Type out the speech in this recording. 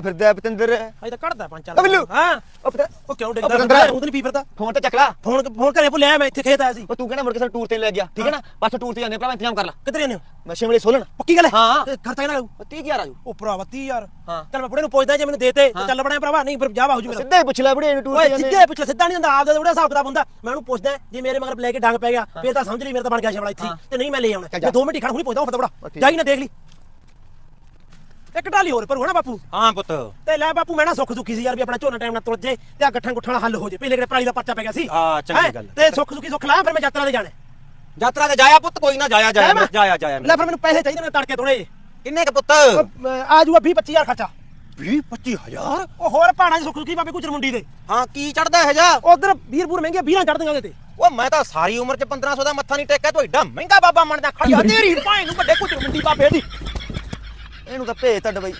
ਫਿਰਦਾ ਹੈ ਪਤੰਦਰ? ਅਜੇ ਤਾਂ ਕੱਢਦਾ ਪੰਜ ਚਾਰ ਬਿੱਲੂ। ਹਾਂ। ਉਹ ਪਤਾ ਉਹ ਕਿਉਂ ਉਹ ਡਿੱਗਦਾ ਪਤੰਦਰ। ਫਿਰਦਾ? ਉਹ ਤਾਂ ਨਹੀਂ ਪੀ ਫਿਰਦਾ? ਫੋਨ ਤੇ ਚੱਕ ਲਾ। ਫੋਨ ਫੋਨ ਘਰੇ ਭੁੱਲਿਆ ਮੈਂ ਇੱਥੇ ਖੇਤ ਆਇਆ ਸੀ। ਉਹ ਤੂੰ ਕਹਿੰਦਾ ਮੁੜ ਕੇ ਸਾਨੂੰ ਟੂਰ ਤੇ ਲੈ ਗਿਆ। ਠੀਕ ਹੈ ਨਾ? ਬਸ ਟੂਰ ਤੇ ਜਾਂਦੇ ਭਰਾ ਇੰਤਜ਼ਾਮ ਕਰ ਲੈ। ਕਿੱਧਰ ਜਾਂਦੇ ਹੋ? ਮੈਂ ਸ਼ਿਮਲੇ ਸੋਲਣ। ਪੱਕੀ ਗੱਲ ਹੈ? ਹਾਂ। ਤੇ ਖਰਚਾ ਕਿੰਨਾ ਲੱਗੂ 30000 ਆਜੂ ਉਹ ਭਰਾਵਾ 30000 ਹਾਂ। ਚੱਲ ਮੈਂ ਬੁੜੇ ਨੂੰ ਪੁੱਛਦਾ ਜੇ ਮੈਨੂੰ ਦੇਤੇ ਤੇ ਚੱਲ ਬੜਿਆ ਭਰਾਵਾ ਨਹੀਂ ਫਿਰ ਜਾ ਬਾਹੂ ਜੀ ਮੇਰਾ। ਸਿੱਧਾ ਹੀ ਪੁੱਛ ਲੈ ਬੜੇ ਨੂੰ ਟੂਰ ਓਏ ਤੇ ਜਾਂਦੇ ਸਿੱਧੇ ਪਿੱਛੇ ਸਿੱਧਾ ਨਹੀਂ ਹੁੰਦਾ ਆਪਦਾ ਉਹਦਾ ਹਿਸਾਬ ਕਿਤਾਬ ਹੁੰਦਾ। ਮੈਂ ਉਹਨੂੰ ਪੁੱਛਦਾ ਜੇ ਮੇਰੇ ਮਗਰ ਲੈ ਕੇ ਡੰਗ ਪੈ ਗਿਆ ਫੇਰ ਤਾਂ ਸਮਝ ਲਈ ਮੇਰਾ ਤਾਂ ਬਣ ਗਿਆ ਸ਼ਮਲਾ ਇੱਥੇ ਹੀ, ਤੇ ਨਹੀਂ ਮੈਂ ਲੈ ਆਉਣਾ। ਜਾ। ਮੈਂ 2 ਮਿੰਟ ਹੀ ਖੜਾ ਹੁਣੀ ਪੁੱਛਦਾ ਉਹ। ਜਾਈ ਨਾ ਦੇਖ ਲਈ। ਇੱਕ ਢਾਲੀ ਹੋਰ ਪਰ ਹੋਣਾ ਬਾਪੂ? ਹਾਂ ਪੁੱਤ। ਤੇ ਲੈ ਬਾਪੂ ਮੈਂ ਨਾ ਸੁੱਖ ਸੁੱਖੀ ਸੀ ਯਾਰ ਵੀ ਆਪਣਾ ਝੋਨਾ ਟਾਈਮ ਨਾਲ ਤੁਰ ਜੇ ਤੇ ਆ ਗੱਠਾਂ ਗੁੱਠਾਂ ਨਾਲ ਹੱਲ ਹੋ ਜੇ। ਪਹਿਲੇ ਕਿਹੜੇ ਪਰਾਲੀ ਦਾ ਪਰਚਾ ਪੈ ਗਿਆ ਸੀ? ਹਾਂ, ਚੰਗੀ? ਗੱਲ। ਤੇ ਸੁੱਖ ਸੁੱਖੀ ਸੁੱਖ ਲਾ ਫਿਰ ਮੈਂ ਯਾਤਰਾ ਤੇ ਜਾਣਾ। ਯਾਤਰਾ ਤੇ ਜਾਇਆ ਪੁੱਤ ਕੋਈ ਨਾ ਜਾਇਆ ਜਾਇਆ? ਜਾਇਆ ਜਾਇਆ ਲੈ ਫਿਰ ਮੈਨੂੰ ਪੈਸੇ ਚਾਹੀਦੇ ਨੇ ਤੜਕੇ ਥੋੜੇ ਕਿੰਨੇ ਕ ਪੁੱਤ? ਆ ਜੂਗਾ 20 25000 ਖਰਚਾ। 20 25000 ਉਹ ਹੋਰ ਦੀ ਸੁੱਖ ਸੁੱਖੀ ਬਾਬੇ ਗੁਜਰ ਮੁੰਡੀ ਦੇ। ਹਾਂ ਕੀ ਚੜਦਾ ਹੈ ਜਾ ਉਧਰ ਵੀਰ ਬੂਰ ਮਹਿੰਗੇ 20 ਚੜ ਦਿੰਗਾ ਉਹਦੇ ਤੇ। ਉਹ ਮੈਂ ਤਾਂ ਸਾਰੀ ਉਮਰ ਚ 1500 ਦਾ ਮੱਥਾ ਨਹੀਂ ਟੇਕਿਆ ਤੂੰ ਐਡਾ ਮਹਿੰਗਾ ਬਾਬਾ ਮੰਨਦਾ ਖੜਿਆ ਤੇਰੀ ਭਾਂ ਨੂੰ ਵੱਡੇ ਕੁੱਟ ਮੁੰਡੀ ਬਾਬੇ ਦੀ। ਇਹਨੂੰ ਤਾਂ ਭੇਜ ਤਾਂ ਡਬਈ।